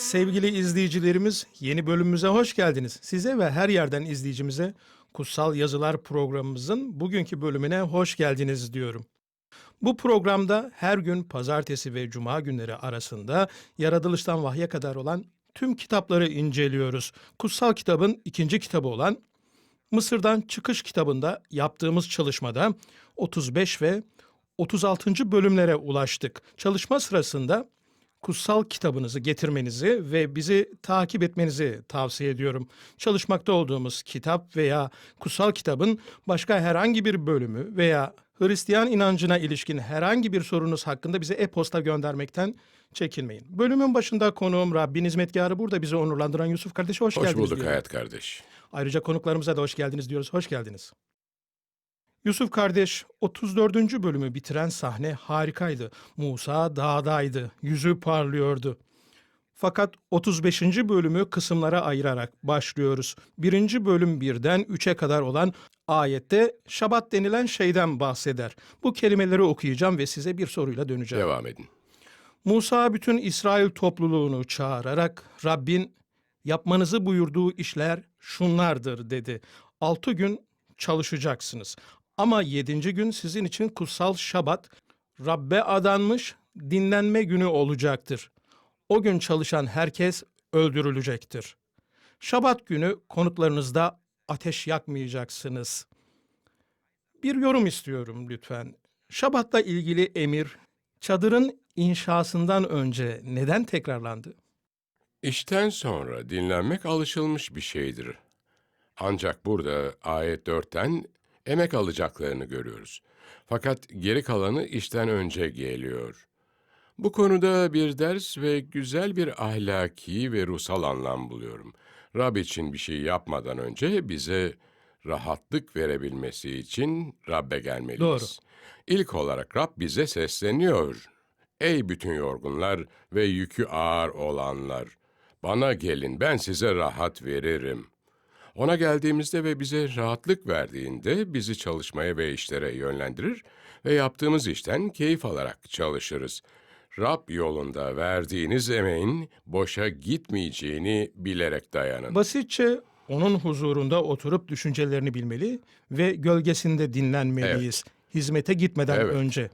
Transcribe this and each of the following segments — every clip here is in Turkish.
Sevgili izleyicilerimiz, yeni bölümümüze hoş geldiniz. Size ve her yerden izleyicimize Kutsal Yazılar programımızın bugünkü bölümüne hoş geldiniz diyorum. Bu programda her gün pazartesi ve cuma günleri arasında yaratılıştan vahye kadar olan tüm kitapları inceliyoruz. Kutsal kitabın ikinci kitabı olan Mısır'dan çıkış kitabında yaptığımız çalışmada 35 ve 36. bölümlere ulaştık. Çalışma sırasında kutsal kitabınızı getirmenizi ve bizi takip etmenizi tavsiye ediyorum. Çalışmakta olduğumuz kitap veya kutsal kitabın başka herhangi bir bölümü veya Hristiyan inancına ilişkin herhangi bir sorunuz hakkında bize e-posta göndermekten çekinmeyin. Bölümün başında konuğum Rabbin hizmetkarı burada bizi onurlandıran Yusuf kardeş hoş, Hoş geldiniz. bulduk diyorum. Hayat kardeş. Ayrıca konuklarımıza da hoş geldiniz diyoruz. Hoş geldiniz. Yusuf kardeş 34. bölümü bitiren sahne harikaydı. Musa dağdaydı, yüzü parlıyordu. Fakat 35. bölümü kısımlara ayırarak başlıyoruz. Birinci bölüm birden üçe kadar olan ayette şabat denilen şeyden bahseder. Bu kelimeleri okuyacağım ve size bir soruyla döneceğim. Devam edin. Musa bütün İsrail topluluğunu çağırarak Rabbin yapmanızı buyurduğu işler şunlardır dedi. Altı gün çalışacaksınız. Ama yedinci gün sizin için kutsal şabat, Rabbe adanmış dinlenme günü olacaktır. O gün çalışan herkes öldürülecektir. Şabat günü konutlarınızda ateş yakmayacaksınız. Bir yorum istiyorum lütfen. Şabatla ilgili emir çadırın inşasından önce neden tekrarlandı? İşten sonra dinlenmek alışılmış bir şeydir. Ancak burada ayet 4'ten emek alacaklarını görüyoruz. Fakat geri kalanı işten önce geliyor. Bu konuda bir ders ve güzel bir ahlaki ve ruhsal anlam buluyorum. Rab için bir şey yapmadan önce bize rahatlık verebilmesi için Rab'be gelmeliyiz. Doğru. İlk olarak Rab bize sesleniyor. Ey bütün yorgunlar ve yükü ağır olanlar! Bana gelin, ben size rahat veririm. Ona geldiğimizde ve bize rahatlık verdiğinde bizi çalışmaya ve işlere yönlendirir ve yaptığımız işten keyif alarak çalışırız. Rab yolunda verdiğiniz emeğin boşa gitmeyeceğini bilerek dayanın. Basitçe onun huzurunda oturup düşüncelerini bilmeli ve gölgesinde dinlenmeliyiz. Hizmete gitmeden Evet. önce.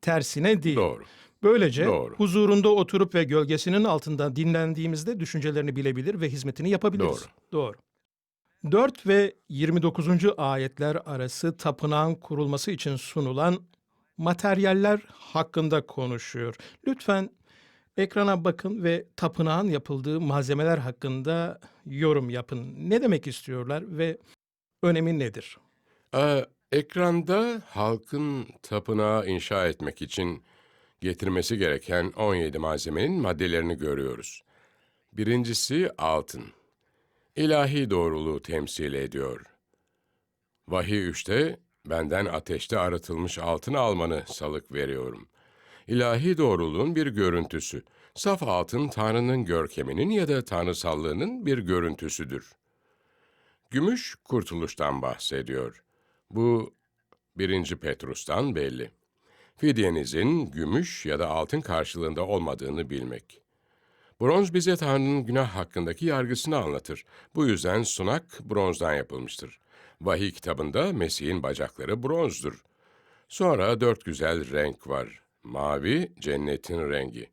Tersine değil. Doğru. Böylece Doğru. huzurunda oturup ve gölgesinin altında dinlendiğimizde düşüncelerini bilebilir ve hizmetini yapabiliriz. Doğru. 4 ve 29. ayetler arası tapınağın kurulması için sunulan materyaller hakkında konuşuyor. Lütfen ekrana bakın ve tapınağın yapıldığı malzemeler hakkında yorum yapın. Ne demek istiyorlar ve önemi nedir? Ee, ekranda halkın tapınağı inşa etmek için getirmesi gereken 17 malzemenin maddelerini görüyoruz. Birincisi altın. İlahi doğruluğu temsil ediyor. Vahiy 3'te benden ateşte arıtılmış altın almanı salık veriyorum. İlahi doğruluğun bir görüntüsü. Saf altın Tanrı'nın görkeminin ya da tanrısallığının bir görüntüsüdür. Gümüş kurtuluştan bahsediyor. Bu 1. Petrus'tan belli. Fidyenizin gümüş ya da altın karşılığında olmadığını bilmek. Bronz bize Tanrı'nın günah hakkındaki yargısını anlatır. Bu yüzden sunak bronzdan yapılmıştır. Vahiy kitabında Mesih'in bacakları bronzdur. Sonra dört güzel renk var. Mavi cennetin rengi.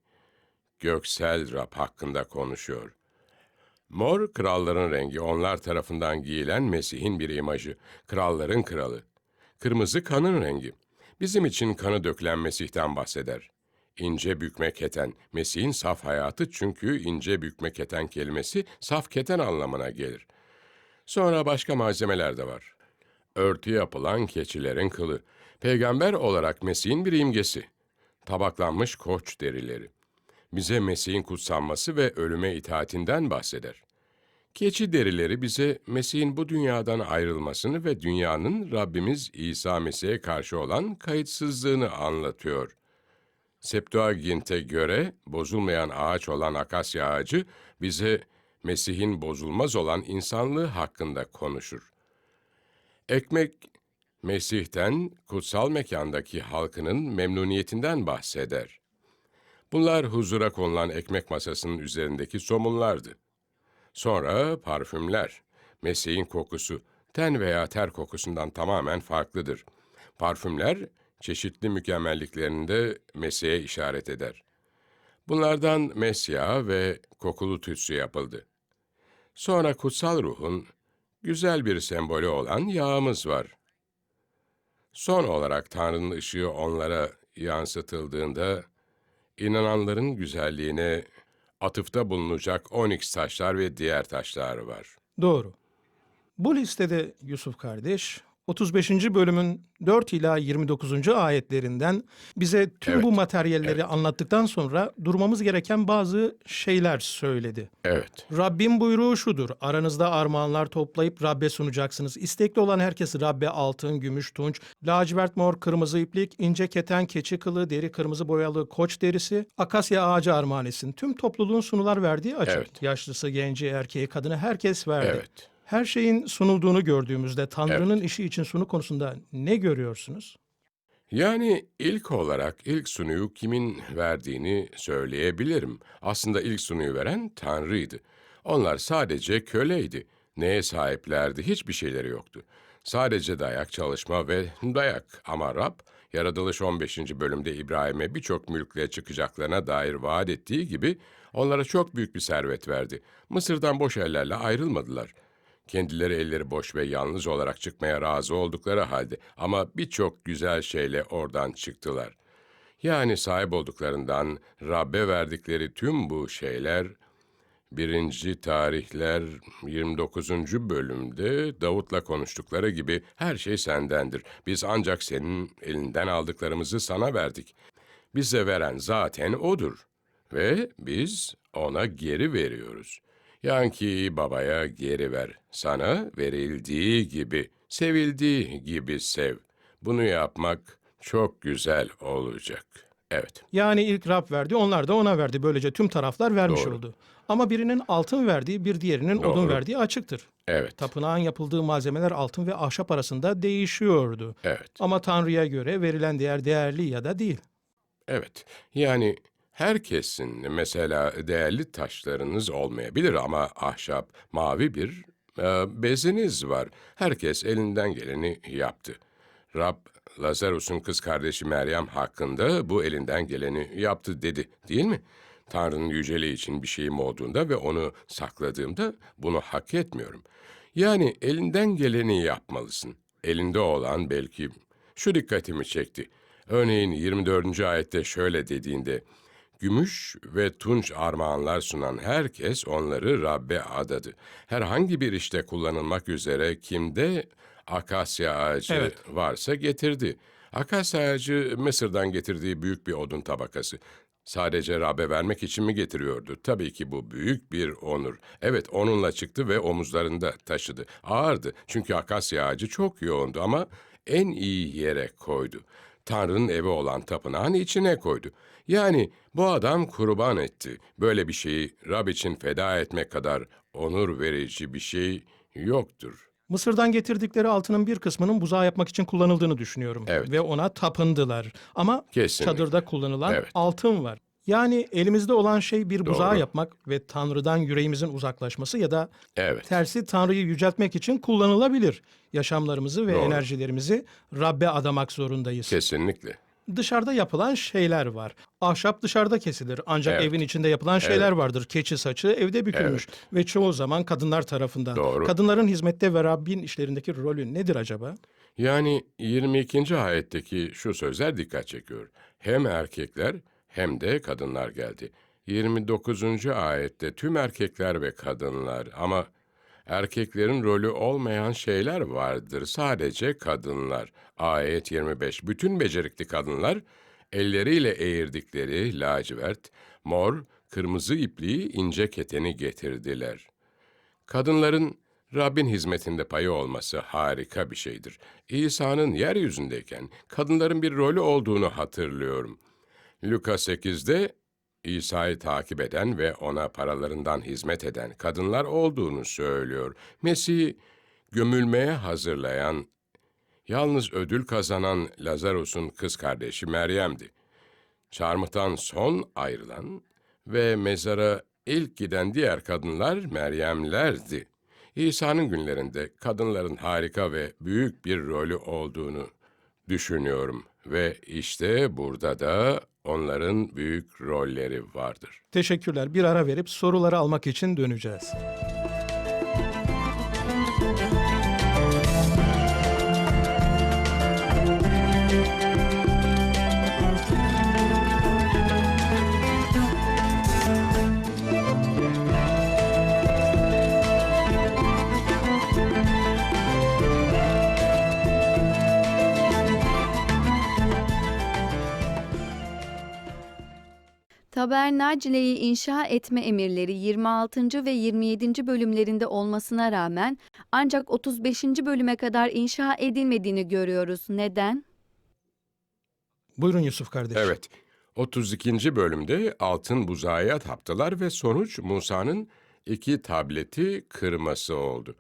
Göksel Rab hakkında konuşuyor. Mor kralların rengi, onlar tarafından giyilen Mesih'in bir imajı. Kralların kralı. Kırmızı kanın rengi. Bizim için kanı dökülen Mesih'ten bahseder. İnce bükme keten, Mesih'in saf hayatı çünkü ince bükme keten kelimesi saf keten anlamına gelir. Sonra başka malzemeler de var. Örtü yapılan keçilerin kılı. Peygamber olarak Mesih'in bir imgesi. Tabaklanmış koç derileri. Bize Mesih'in kutsanması ve ölüme itaatinden bahseder. Keçi derileri bize Mesih'in bu dünyadan ayrılmasını ve dünyanın Rabbimiz İsa Mesih'e karşı olan kayıtsızlığını anlatıyor. Septuagint'e göre bozulmayan ağaç olan akasya ağacı bize Mesih'in bozulmaz olan insanlığı hakkında konuşur. Ekmek, Mesih'ten kutsal mekandaki halkının memnuniyetinden bahseder. Bunlar huzura konulan ekmek masasının üzerindeki somunlardı. Sonra parfümler. Mesih'in kokusu ten veya ter kokusundan tamamen farklıdır. Parfümler çeşitli mükemmelliklerinde Mesih'e işaret eder. Bunlardan mesya ve kokulu tütsü yapıldı. Sonra kutsal ruhun güzel bir sembolü olan yağımız var. Son olarak Tanrı'nın ışığı onlara yansıtıldığında inananların güzelliğine atıfta bulunacak onyx taşlar ve diğer taşlar var. Doğru. Bu listede Yusuf kardeş 35. bölümün 4 ila 29. ayetlerinden bize tüm Evet, bu materyalleri anlattıktan sonra durmamız gereken bazı şeyler söyledi. Evet, Rabbim buyruğu şudur. Aranızda armağanlar toplayıp Rabbe sunacaksınız. İstekli olan herkes Rabbe altın, gümüş, tunç, lacivert mor, kırmızı iplik, ince keten, keçi kılı, deri kırmızı boyalı koç derisi, akasya ağacı armağan etsin. Tüm topluluğun sunular verdiği açık. Evet. Yaşlısı, genci, erkeği, kadını herkes verdi. evet. Her şeyin sunulduğunu gördüğümüzde Tanrı'nın işi için sunu konusunda ne görüyorsunuz? Yani ilk olarak ilk sunuyu kimin verdiğini söyleyebilirim. Aslında ilk sunuyu veren Tanrı'ydı. Onlar sadece köleydi. Neye sahiplerdi? Hiçbir şeyleri yoktu. Sadece dayak, çalışma ve dayak. Ama Rab, Yaratılış 15. bölümde İbrahim'e birçok mülkle çıkacaklarına dair vaat ettiği gibi onlara çok büyük bir servet verdi. Mısır'dan boş ellerle ayrılmadılar. Kendileri elleri boş ve yalnız olarak çıkmaya razı oldukları halde ama birçok güzel şeyle oradan çıktılar. Yani sahip olduklarından Rabbe verdikleri tüm bu şeyler, birinci tarihler 29. bölümde Davut'la konuştukları gibi her şey sendendir. Biz ancak senin elinden aldıklarımızı sana verdik. Bize veren zaten odur ve biz ona geri veriyoruz. Yanki babaya geri ver. Sana verildiği gibi, sevildiği gibi sev. Bunu yapmak çok güzel olacak. Evet, Yani ilk Rab verdi, onlar da ona verdi. Böylece tüm taraflar vermiş Doğru. oldu. Ama birinin altın verdiği, bir diğerinin odun Doğru. verdiği açıktır. evet, Tapınağın yapıldığı malzemeler altın ve ahşap arasında değişiyordu. evet, Ama Tanrı'ya göre verilen değer değerli ya da değil. evet. Yani herkesin mesela değerli taşlarınız olmayabilir ama ahşap, mavi bir e, beziniz var. Herkes elinden geleni yaptı. Rab, Lazarus'un kız kardeşi Meryem hakkında bu elinden geleni yaptı dedi, değil mi? Tanrı'nın yüceliği için bir şeyim olduğunda ve onu sakladığımda bunu hak etmiyorum. Yani elinden geleni yapmalısın. Elinde olan belki şu dikkatimi çekti. Örneğin 24. ayette şöyle dediğinde, Gümüş ve tunç armağanlar sunan herkes onları Rabbe adadı. Herhangi bir işte kullanılmak üzere kimde akasya ağacı Evet. varsa getirdi. Akasya ağacı Mısır'dan getirdiği büyük bir odun tabakası. Sadece Rab'be vermek için mi getiriyordu? Tabii ki bu büyük bir onur. Evet onunla çıktı ve omuzlarında taşıdı. Ağırdı çünkü akasya ağacı çok yoğundu ama en iyi yere koydu. Tanrı'nın evi olan tapınağın içine koydu. Yani bu adam kurban etti. Böyle bir şeyi Rab için feda etmek kadar onur verici bir şey yoktur. Mısır'dan getirdikleri altının bir kısmının buzağı yapmak için kullanıldığını düşünüyorum. Evet. Ve ona tapındılar. Ama Kesinlikle. çadırda kullanılan Evet. altın var. Yani elimizde olan şey bir buzağı Doğru. yapmak ve Tanrı'dan yüreğimizin uzaklaşması ya da Evet. tersi Tanrı'yı yüceltmek için kullanılabilir. Yaşamlarımızı ve Doğru. enerjilerimizi Rabbe adamak zorundayız. Kesinlikle. dışarıda yapılan şeyler var. Ahşap dışarıda kesilir ancak Evet. evin içinde yapılan şeyler vardır. Keçi saçı evde bükülmüş ve çoğu zaman kadınlar tarafından. Doğru. Kadınların hizmette ve Rabbin işlerindeki rolü nedir acaba? Yani 22. ayetteki şu sözler dikkat çekiyor. Hem erkekler hem de kadınlar geldi. 29. ayette tüm erkekler ve kadınlar ama erkeklerin rolü olmayan şeyler vardır. Sadece kadınlar. Ayet 25. Bütün becerikli kadınlar elleriyle eğirdikleri lacivert, mor, kırmızı ipliği ince keteni getirdiler. Kadınların Rabbin hizmetinde payı olması harika bir şeydir. İsa'nın yeryüzündeyken kadınların bir rolü olduğunu hatırlıyorum. Luka 8'de İsa'yı takip eden ve ona paralarından hizmet eden kadınlar olduğunu söylüyor. Mesih'i gömülmeye hazırlayan, yalnız ödül kazanan Lazarus'un kız kardeşi Meryem'di. Çarmıhtan son ayrılan ve mezara ilk giden diğer kadınlar Meryemlerdi. İsa'nın günlerinde kadınların harika ve büyük bir rolü olduğunu düşünüyorum ve işte burada da onların büyük rolleri vardır. Teşekkürler. Bir ara verip soruları almak için döneceğiz. Tabernacle'yi inşa etme emirleri 26. ve 27. bölümlerinde olmasına rağmen ancak 35. bölüme kadar inşa edilmediğini görüyoruz. Neden? Buyurun Yusuf kardeş. Evet, 32. bölümde altın buzağıya taptılar ve sonuç Musa'nın iki tableti kırması oldu.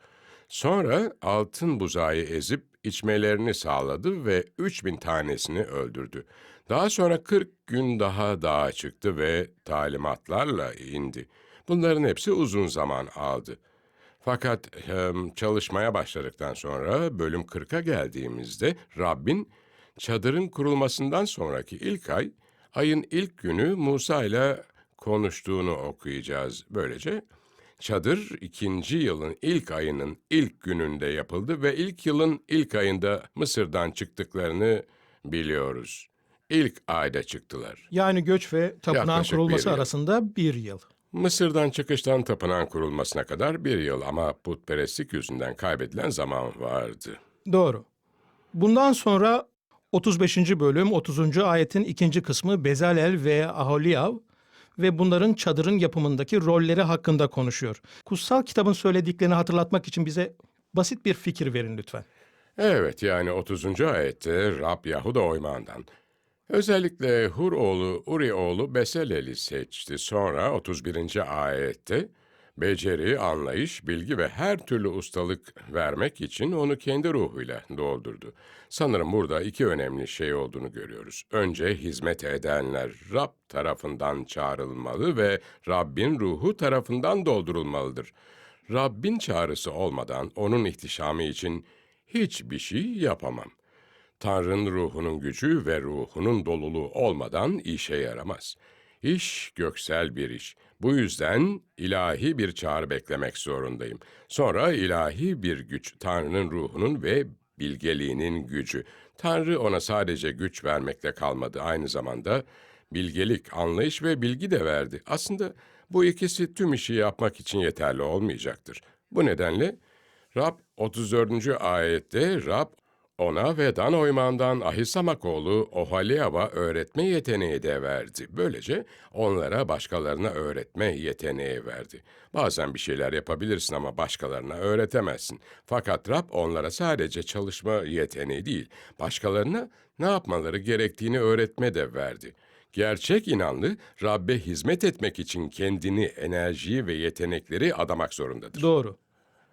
Sonra altın buzağı ezip içmelerini sağladı ve 3000 tanesini öldürdü. Daha sonra 40 gün daha dağa çıktı ve talimatlarla indi. Bunların hepsi uzun zaman aldı. Fakat çalışmaya başladıktan sonra bölüm 40'a geldiğimizde Rabbin çadırın kurulmasından sonraki ilk ay, ayın ilk günü Musa ile konuştuğunu okuyacağız. Böylece çadır ikinci yılın ilk ayının ilk gününde yapıldı ve ilk yılın ilk ayında Mısır'dan çıktıklarını biliyoruz. İlk ayda çıktılar. Yani göç ve tapınağın Yaklaşık kurulması bir yıl. arasında bir yıl. Mısır'dan çıkıştan tapınağın kurulmasına kadar bir yıl ama putperestlik yüzünden kaybedilen zaman vardı. Doğru. Bundan sonra 35. bölüm 30. ayetin ikinci kısmı Bezalel ve Aholiav ve bunların çadırın yapımındaki rolleri hakkında konuşuyor. Kutsal kitabın söylediklerini hatırlatmak için bize basit bir fikir verin lütfen. Evet yani 30. ayette Rab Yahuda oymağından. Özellikle Hur oğlu Uri oğlu Beselel'i seçti. Sonra 31. ayette beceri, anlayış, bilgi ve her türlü ustalık vermek için onu kendi ruhuyla doldurdu. Sanırım burada iki önemli şey olduğunu görüyoruz. Önce hizmet edenler Rab tarafından çağrılmalı ve Rabbin ruhu tarafından doldurulmalıdır. Rabbin çağrısı olmadan onun ihtişamı için hiçbir şey yapamam. Tanrı'nın ruhunun gücü ve ruhunun doluluğu olmadan işe yaramaz. İş göksel bir iş. Bu yüzden ilahi bir çağrı beklemek zorundayım. Sonra ilahi bir güç, Tanrı'nın ruhunun ve bilgeliğinin gücü. Tanrı ona sadece güç vermekle kalmadı, aynı zamanda bilgelik, anlayış ve bilgi de verdi. Aslında bu ikisi tüm işi yapmak için yeterli olmayacaktır. Bu nedenle Rab 34. ayette Rab ona ve Dan oymağından Ahisamak oğlu Ohaliab'a öğretme yeteneği de verdi. Böylece onlara başkalarına öğretme yeteneği verdi. Bazen bir şeyler yapabilirsin ama başkalarına öğretemezsin. Fakat Rab onlara sadece çalışma yeteneği değil, başkalarına ne yapmaları gerektiğini öğretme de verdi. Gerçek inanlı, Rabbe hizmet etmek için kendini, enerjiyi ve yetenekleri adamak zorundadır. Doğru.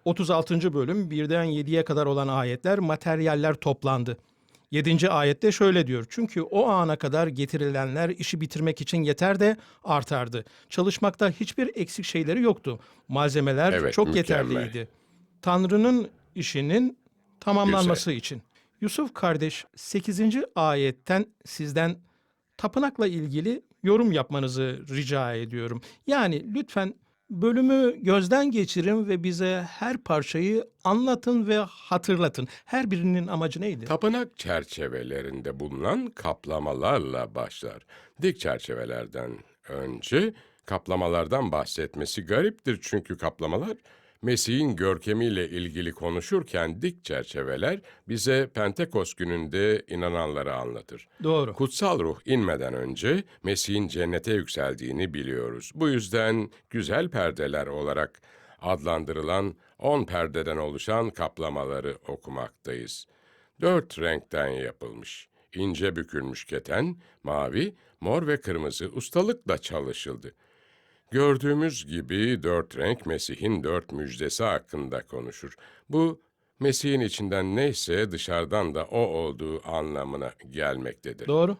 36. bölüm 1'den 7'ye kadar olan ayetler materyaller toplandı. 7. ayette şöyle diyor. Çünkü o ana kadar getirilenler işi bitirmek için yeter de artardı. Çalışmakta hiçbir eksik şeyleri yoktu. Malzemeler Evet, çok mükemmel. yeterliydi. Tanrı'nın işinin tamamlanması için. Yusuf kardeş 8. ayetten sizden tapınakla ilgili yorum yapmanızı rica ediyorum. Yani lütfen bölümü gözden geçirin ve bize her parçayı anlatın ve hatırlatın. Her birinin amacı neydi? Tapınak çerçevelerinde bulunan kaplamalarla başlar. Dik çerçevelerden önce kaplamalardan bahsetmesi gariptir çünkü kaplamalar Mesih'in görkemiyle ilgili konuşurken dik çerçeveler bize Pentekos gününde inananları anlatır. Doğru. Kutsal ruh inmeden önce Mesih'in cennete yükseldiğini biliyoruz. Bu yüzden güzel perdeler olarak adlandırılan on perdeden oluşan kaplamaları okumaktayız. Dört renkten yapılmış. İnce bükülmüş keten, mavi, mor ve kırmızı ustalıkla çalışıldı. Gördüğümüz gibi dört renk Mesih'in dört müjdesi hakkında konuşur. Bu, Mesih'in içinden neyse dışarıdan da o olduğu anlamına gelmektedir. Doğru.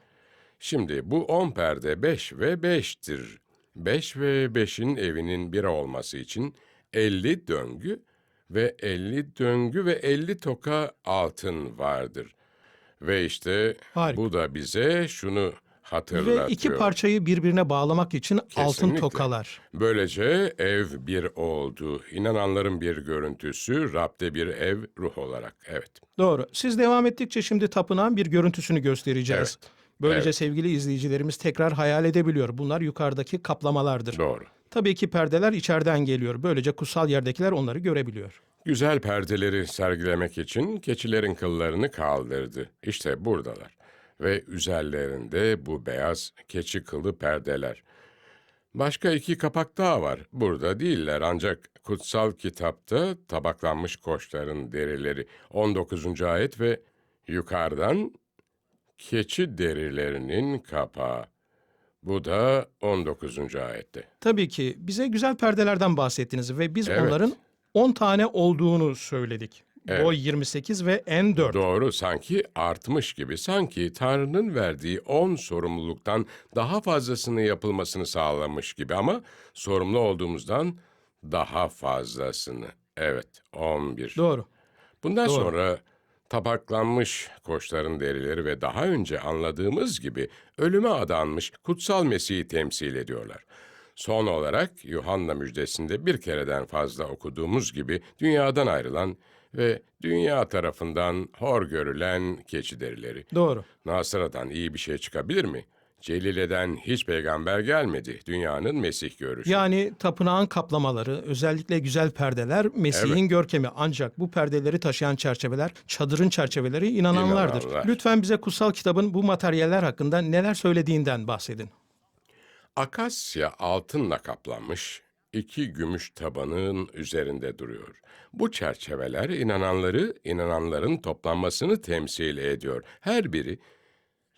Şimdi bu on perde beş ve beştir. Beş ve beşin evinin bir olması için elli döngü ve elli döngü ve elli toka altın vardır. Ve işte Harika. bu da bize şunu hatırlatıyor. Ve iki parçayı birbirine bağlamak için altın Kesinlikle. tokalar. Böylece ev bir oldu. İnananların bir görüntüsü, Rab'de bir ev ruh olarak. Evet. Doğru. Siz devam ettikçe şimdi tapınağın bir görüntüsünü göstereceğiz. Evet. Böylece Evet. sevgili izleyicilerimiz tekrar hayal edebiliyor. Bunlar yukarıdaki kaplamalardır. Doğru. Tabii ki perdeler içeriden geliyor. Böylece kutsal yerdekiler onları görebiliyor. Güzel perdeleri sergilemek için keçilerin kıllarını kaldırdı. İşte buradalar. Ve üzerlerinde bu beyaz keçi kılı perdeler. Başka iki kapak daha var. Burada değiller ancak kutsal kitapta tabaklanmış koçların derileri 19. ayet ve yukarıdan keçi derilerinin kapağı. Bu da 19. ayette. Tabii ki bize güzel perdelerden bahsettiniz ve biz Evet. onların 10 tane olduğunu söyledik. Evet. Boy 28 ve en 4. Doğru, sanki artmış gibi. Sanki Tanrı'nın verdiği on sorumluluktan daha fazlasını yapılmasını sağlamış gibi ama sorumlu olduğumuzdan daha fazlasını. Evet, 11. Doğru. Bundan doğru. sonra tabaklanmış koçların derileri ve daha önce anladığımız gibi ölüme adanmış kutsal Mesih'i temsil ediyorlar. Son olarak Yuhanna müjdesinde bir kereden fazla okuduğumuz gibi dünyadan ayrılan ve dünya tarafından hor görülen keçi derileri. Doğru. Nasıra'dan iyi bir şey çıkabilir mi? Celile'den hiç peygamber gelmedi. Dünyanın Mesih görüşü. Yani tapınağın kaplamaları, özellikle güzel perdeler Mesih'in görkemi. Ancak bu perdeleri taşıyan çerçeveler, çadırın çerçeveleri inananlardır. İnananlar. Lütfen bize kutsal kitabın bu materyaller hakkında neler söylediğinden bahsedin. Akasya altınla kaplanmış iki gümüş tabanın üzerinde duruyor. Bu çerçeveler inananları, inananların toplanmasını temsil ediyor. Her biri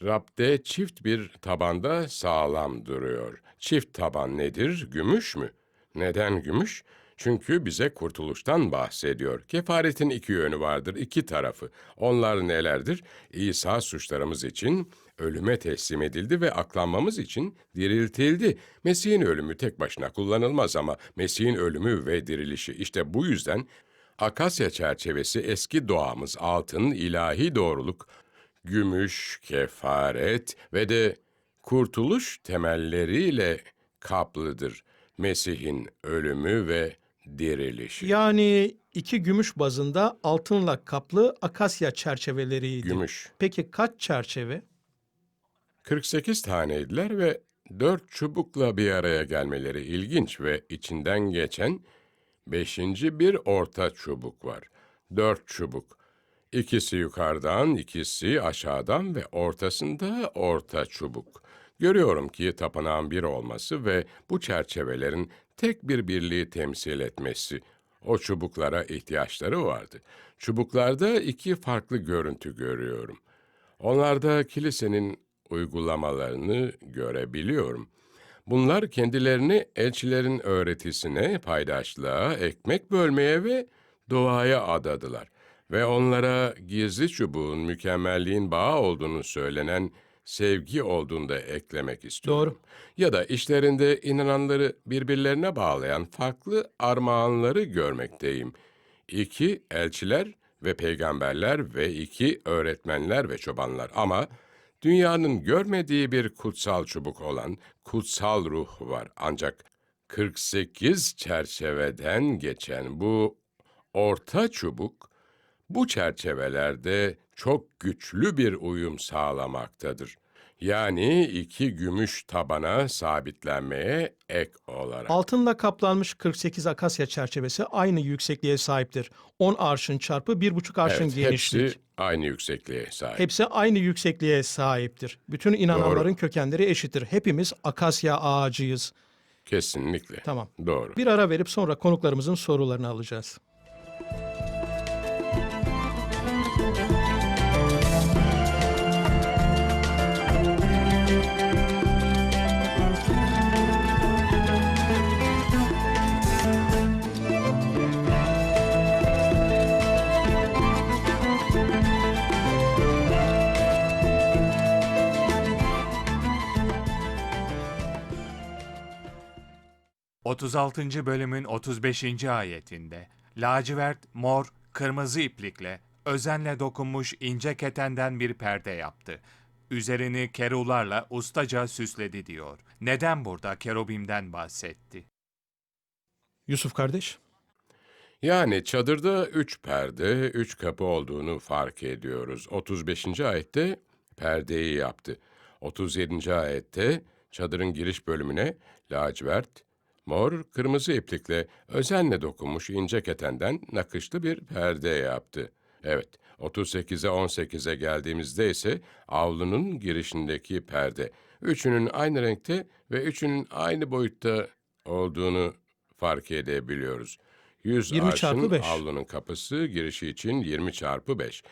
Rab'de çift bir tabanda sağlam duruyor. Çift taban nedir? Gümüş mü? Neden gümüş? Çünkü bize kurtuluştan bahsediyor. Kefaretin iki yönü vardır, iki tarafı. Onlar nelerdir? İsa suçlarımız için ölüme teslim edildi ve aklanmamız için diriltildi. Mesih'in ölümü tek başına kullanılmaz ama Mesih'in ölümü ve dirilişi işte bu yüzden Akasya çerçevesi eski doğamız altın, ilahi doğruluk, gümüş, kefaret ve de kurtuluş temelleriyle kaplıdır. Mesih'in ölümü ve dirilişi. Yani iki gümüş bazında altınla kaplı akasya çerçeveleriydi. Gümüş. Peki kaç çerçeve? 48 taneydiler ve dört çubukla bir araya gelmeleri ilginç ve içinden geçen beşinci bir orta çubuk var. Dört çubuk. İkisi yukarıdan, ikisi aşağıdan ve ortasında orta çubuk. Görüyorum ki tapınağın bir olması ve bu çerçevelerin tek bir birliği temsil etmesi. O çubuklara ihtiyaçları vardı. Çubuklarda iki farklı görüntü görüyorum. Onlarda kilisenin uygulamalarını görebiliyorum. Bunlar kendilerini elçilerin öğretisine, paydaşlığa, ekmek bölmeye ve doğaya adadılar. Ve onlara gizli çubuğun mükemmelliğin bağı olduğunu söylenen sevgi olduğunu da eklemek istiyorum. Doğru. Ya da işlerinde inananları birbirlerine bağlayan farklı armağanları görmekteyim. İki, elçiler ve peygamberler ve iki öğretmenler ve çobanlar. Ama dünyanın görmediği bir kutsal çubuk olan kutsal ruh var. Ancak 48 çerçeveden geçen bu orta çubuk bu çerçevelerde çok güçlü bir uyum sağlamaktadır. Yani iki gümüş tabana sabitlenmeye ek olarak. Altınla kaplanmış 48 akasya çerçevesi aynı yüksekliğe sahiptir. 10 arşın çarpı 1,5 arşın Evet, genişlik. hepsi aynı yüksekliğe sahip. Hepsi aynı yüksekliğe sahiptir. Bütün inananların Doğru. kökenleri eşittir. Hepimiz akasya ağacıyız. Kesinlikle. Tamam. Doğru. Bir ara verip sonra konuklarımızın sorularını alacağız. – 36. bölümün 35. ayetinde lacivert, mor, kırmızı iplikle özenle dokunmuş ince ketenden bir perde yaptı. Üzerini kerularla ustaca süsledi diyor. Neden burada kerubimden bahsetti? Yusuf kardeş. Yani çadırda üç perde, üç kapı olduğunu fark ediyoruz. 35. ayette perdeyi yaptı. 37. ayette çadırın giriş bölümüne lacivert, mor, kırmızı iplikle özenle dokunmuş ince ketenden nakışlı bir perde yaptı. Evet, 38'e 18'e geldiğimizde ise avlunun girişindeki perde. Üçünün aynı renkte ve üçünün aynı boyutta olduğunu fark edebiliyoruz. 100 20 arşın çarpı beş. avlunun kapısı girişi için 20 çarpı 5.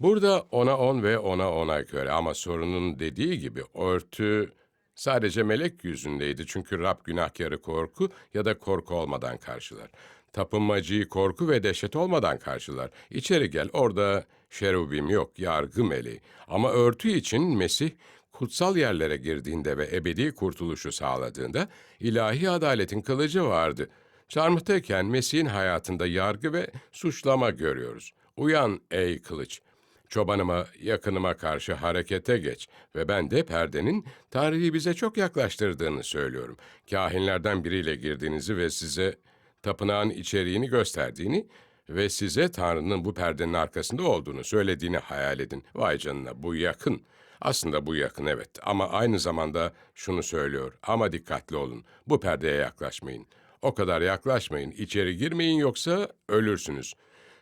Burada 10'a 10 ve 10'a 10'a göre ama sorunun dediği gibi örtü sadece melek yüzündeydi. Çünkü Rab günahkarı korku ya da korku olmadan karşılar. Tapınmacıyı korku ve dehşet olmadan karşılar. İçeri gel orada şerubim yok, yargı meleği. Ama örtü için Mesih kutsal yerlere girdiğinde ve ebedi kurtuluşu sağladığında ilahi adaletin kılıcı vardı. Çarmıhtayken Mesih'in hayatında yargı ve suçlama görüyoruz. Uyan ey kılıç! Çobanıma, yakınıma karşı harekete geç ve ben de perdenin Tanrı'yı bize çok yaklaştırdığını söylüyorum. Kahinlerden biriyle girdiğinizi ve size tapınağın içeriğini gösterdiğini ve size Tanrı'nın bu perdenin arkasında olduğunu söylediğini hayal edin. Vay canına bu yakın. Aslında bu yakın evet ama aynı zamanda şunu söylüyor. Ama dikkatli olun. Bu perdeye yaklaşmayın. O kadar yaklaşmayın. İçeri girmeyin yoksa ölürsünüz.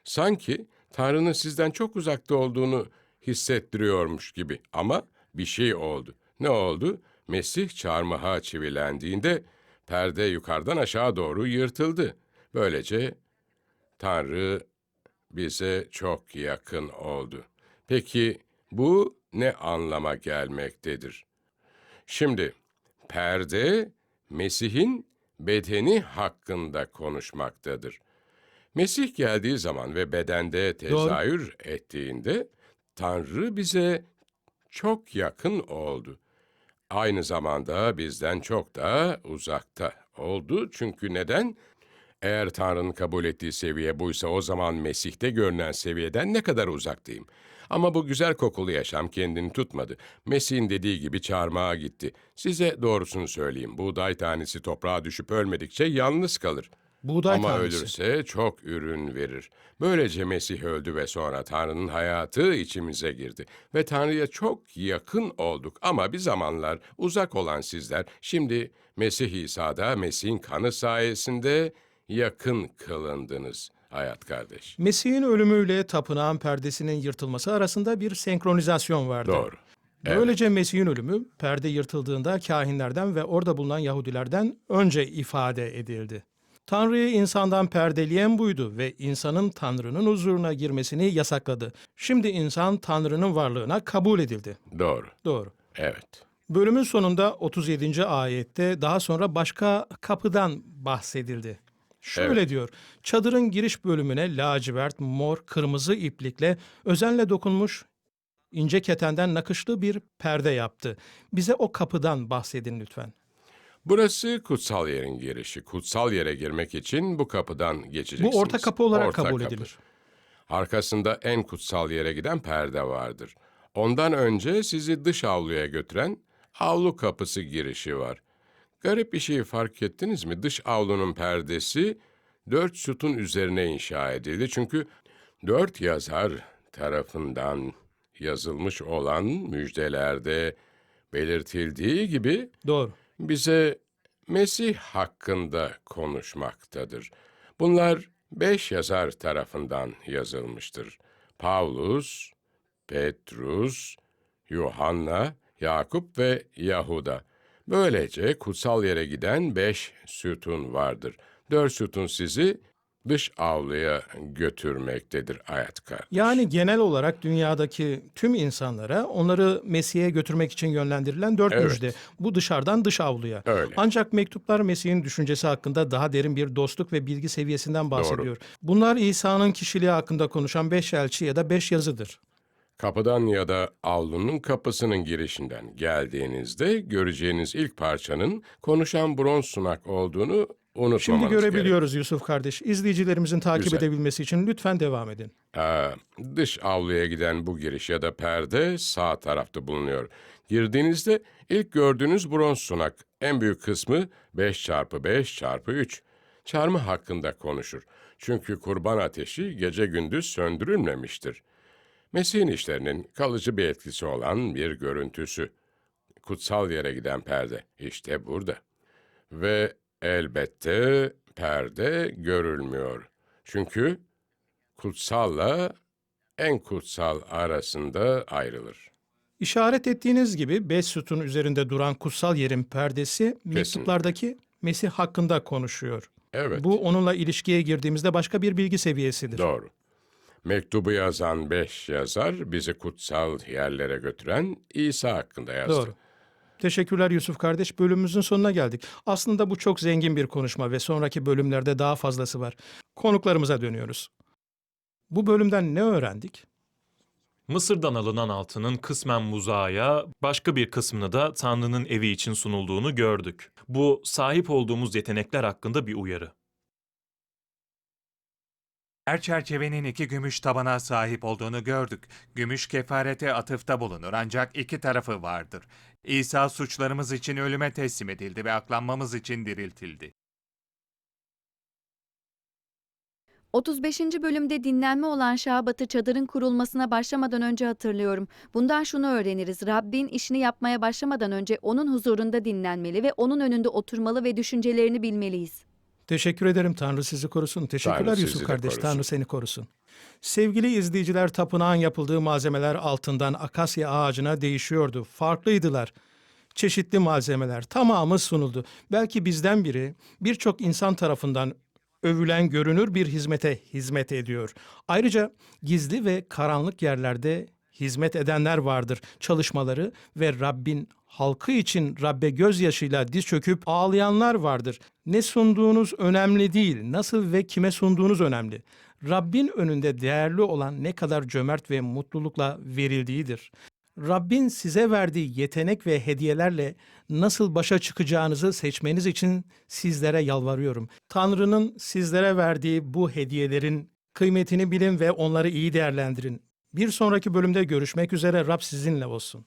Sanki Tanrı'nın sizden çok uzakta olduğunu hissettiriyormuş gibi. Ama bir şey oldu. Ne oldu? Mesih çarmıha çivilendiğinde perde yukarıdan aşağı doğru yırtıldı. Böylece Tanrı bize çok yakın oldu. Peki bu ne anlama gelmektedir? Şimdi perde Mesih'in bedeni hakkında konuşmaktadır. Mesih geldiği zaman ve bedende tezahür ettiğinde Tanrı bize çok yakın oldu. Aynı zamanda bizden çok da uzakta oldu. Çünkü neden? Eğer Tanrı'nın kabul ettiği seviye buysa o zaman Mesih'te görünen seviyeden ne kadar uzaktayım. Ama bu güzel kokulu yaşam kendini tutmadı. Mesih'in dediği gibi çarmıha gitti. Size doğrusunu söyleyeyim. Buğday tanesi toprağa düşüp ölmedikçe yalnız kalır. Buğday Ama tanesi. ölürse çok ürün verir. Böylece Mesih öldü ve sonra Tanrı'nın hayatı içimize girdi. Ve Tanrı'ya çok yakın olduk. Ama bir zamanlar uzak olan sizler şimdi Mesih İsa'da Mesih'in kanı sayesinde yakın kılındınız hayat kardeş. Mesih'in ölümüyle tapınağın perdesinin yırtılması arasında bir senkronizasyon vardı. Doğru. Böylece Mesih'in ölümü perde yırtıldığında kahinlerden ve orada bulunan Yahudilerden önce ifade edildi. Tanrı'yı insandan perdeleyen buydu ve insanın Tanrı'nın huzuruna girmesini yasakladı. Şimdi insan Tanrı'nın varlığına kabul edildi. Doğru. Doğru. Evet. Bölümün sonunda 37. ayette daha sonra başka kapıdan bahsedildi. Şöyle Evet. diyor. Çadırın giriş bölümüne lacivert, mor, kırmızı iplikle özenle dokunmuş ince ketenden nakışlı bir perde yaptı. Bize o kapıdan bahsedin lütfen. Burası kutsal yerin girişi. Kutsal yere girmek için bu kapıdan geçeceksiniz. Bu orta kapı olarak Orta kabul kapı. edilir. Arkasında en kutsal yere giden perde vardır. Ondan önce sizi dış avluya götüren avlu kapısı girişi var. Garip bir şeyi fark ettiniz mi? Dış avlunun perdesi dört sütun üzerine inşa edildi. Çünkü dört yazar tarafından yazılmış olan müjdelerde belirtildiği gibi Doğru. Bize Mesih hakkında konuşmaktadır. Bunlar beş yazar tarafından yazılmıştır. Pavlus, Petrus, Yuhanna, Yakup ve Yahuda. Böylece kutsal yere giden beş sütun vardır. Dört sütun sizi dış avluya götürmektedir ayet kardeş. Yani genel olarak dünyadaki tüm insanlara onları Mesih'e götürmek için yönlendirilen dört Evet. müjde. Bu dışarıdan dış avluya. Öyle. Ancak mektuplar Mesih'in düşüncesi hakkında daha derin bir dostluk ve bilgi seviyesinden bahsediyor. Bunlar İsa'nın kişiliği hakkında konuşan beş elçi ya da beş yazıdır. Kapıdan ya da avlunun kapısının girişinden geldiğinizde göreceğiniz ilk parçanın konuşan bronz sunak olduğunu unutmamanız Şimdi görebiliyoruz Yusuf kardeş. İzleyicilerimizin takip Güzel. edebilmesi için lütfen devam edin. Ee, dış avluya giden bu giriş ya da perde sağ tarafta bulunuyor. Girdiğinizde ilk gördüğünüz bronz sunak en büyük kısmı 5 çarpı 5 çarpı 3. Çarmı hakkında konuşur. Çünkü kurban ateşi gece gündüz söndürülmemiştir. Mesih'in işlerinin kalıcı bir etkisi olan bir görüntüsü. Kutsal yere giden perde işte burada. Ve elbette perde görülmüyor. Çünkü kutsalla en kutsal arasında ayrılır. İşaret ettiğiniz gibi beş sütun üzerinde duran kutsal yerin perdesi mektuplardaki Mesih hakkında konuşuyor. Evet, Bu onunla ilişkiye girdiğimizde başka bir bilgi seviyesidir. doğru. Mektubu yazan beş yazar bizi kutsal yerlere götüren İsa hakkında yazdı. Doğru. Teşekkürler Yusuf kardeş. Bölümümüzün sonuna geldik. Aslında bu çok zengin bir konuşma ve sonraki bölümlerde daha fazlası var. Konuklarımıza dönüyoruz. Bu bölümden ne öğrendik? Mısır'dan alınan altının kısmen Muza'ya, başka bir kısmını da Tanrı'nın evi için sunulduğunu gördük. Bu sahip olduğumuz yetenekler hakkında bir uyarı. Her çerçevenin iki gümüş tabana sahip olduğunu gördük. Gümüş kefarete atıfta bulunur ancak iki tarafı vardır. İsa suçlarımız için ölüme teslim edildi ve aklanmamız için diriltildi. 35. bölümde dinlenme olan Şabat'ı çadırın kurulmasına başlamadan önce hatırlıyorum. Bundan şunu öğreniriz. Rabbin işini yapmaya başlamadan önce onun huzurunda dinlenmeli ve onun önünde oturmalı ve düşüncelerini bilmeliyiz. Teşekkür ederim. Tanrı sizi korusun. Teşekkürler Tanrı Yusuf kardeş. korusun. Tanrı seni korusun. Sevgili izleyiciler, tapınağın yapıldığı malzemeler altından akasya ağacına değişiyordu. Farklıydılar. Çeşitli malzemeler tamamı sunuldu. Belki bizden biri birçok insan tarafından övülen görünür bir hizmete hizmet ediyor. Ayrıca gizli ve karanlık yerlerde hizmet edenler vardır. Çalışmaları ve Rabbin halkı için Rabbe gözyaşıyla diz çöküp ağlayanlar vardır. Ne sunduğunuz önemli değil, nasıl ve kime sunduğunuz önemli. Rabbin önünde değerli olan ne kadar cömert ve mutlulukla verildiğidir. Rabbin size verdiği yetenek ve hediyelerle nasıl başa çıkacağınızı seçmeniz için sizlere yalvarıyorum. Tanrı'nın sizlere verdiği bu hediyelerin kıymetini bilin ve onları iyi değerlendirin. Bir sonraki bölümde görüşmek üzere Rab sizinle olsun.